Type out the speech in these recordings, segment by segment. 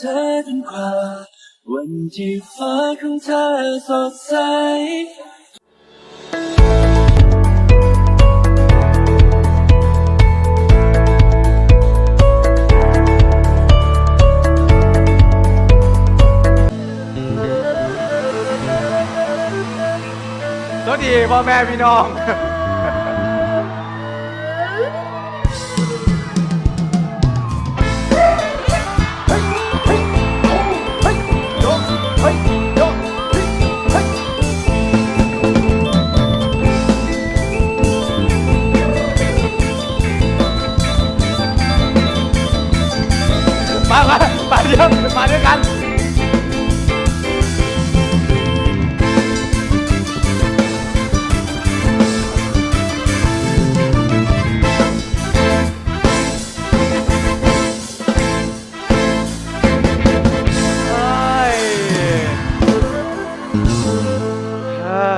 เธอจนกว่า วันที่ฟ้าของเธอสดใสสวัสดีพ่อแม่พี่น้อง มามามาเดียวมาด้วยกันเฮ้ยอ่า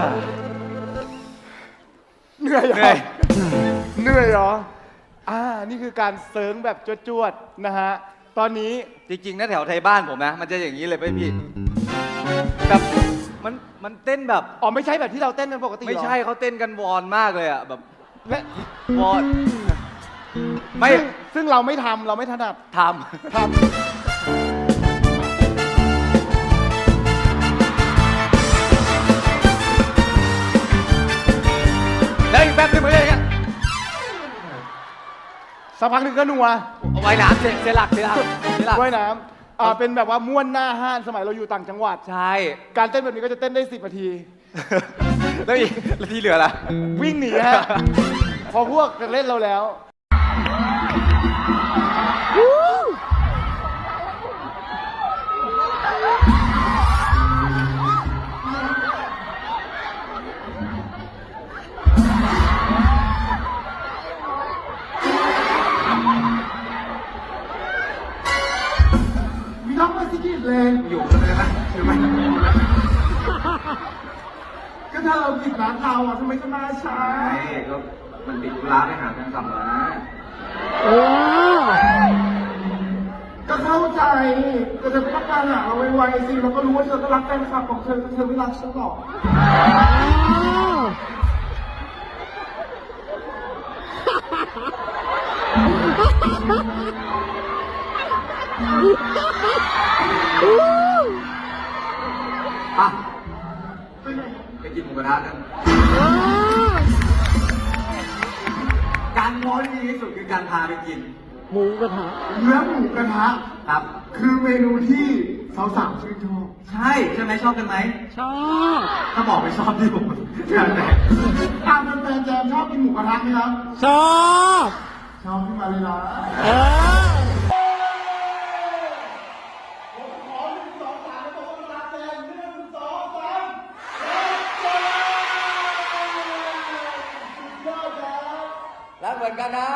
เหนื่อยเหรเหนื่ออยเหนื่อยเหรอ อ่า นี่คือการเซิร์งแบบจวดๆ นะฮะ ตอนนี้จริงๆนะแถวไทยบ้านผมนะ มันจะอย่างนี้เลยไปพี่แบบมันมันเต้นแบบ อ๋อไม่ใช่แบบที่เราเต้นกันปกติเหรอไม่ใช่เขาเต้นกันวอนมากเลยอะแบบและวอนไม่ซึ่งซึ่งเราไม่ทำเราไม่ถนัดททำ สักพักหนึ่งก็นัวเอาไว้น้ำเสเสยหลักเสยหลักเสยหลักว่ายน้ำอ่าเป็นแบบว่าม้วนหน้าห้านสมัยเราอยู่ต่างจังหวัด ใช่การเต้นแบบนี้ก็จะเต้นได้10นาที แล้วอีกแล้วที่เหลือล่ะ วิ่งหนีฮะ พอพวกจะเล่นเราแล้ว มีน้องมาสกิดเลย อยู่ใช่ไหมใช่ไหมก็ถ้าเราติดร้านเราอะทำไมจะมาช้าก็มันติดร้านไปหาแฟนคลับแล้วนะก็เข้าใจแต่เธอก็ต้องการหาเราไวๆสิเราก็รู้ว่าเธอก็รักแฟนคลับของเธอแต่เธอไม่รักฉันหรอกอ่ นหมูกระทะกันการง้อที่ดีที่สุดคือการพาไปกินเนื้อหมูกระทะครับ คือเมนูที่สาวๆชื่นชอบใช่ใช่ไหมชอบกันไหม ชอบถ้าบอกไม่ชอบที่ผมงานไหนตามแฟนๆแจมชอบกินหมูกระทะไหมครับ ชอบ ชอบขึ้นมาเลยนะ เออ เหมือนกันนะ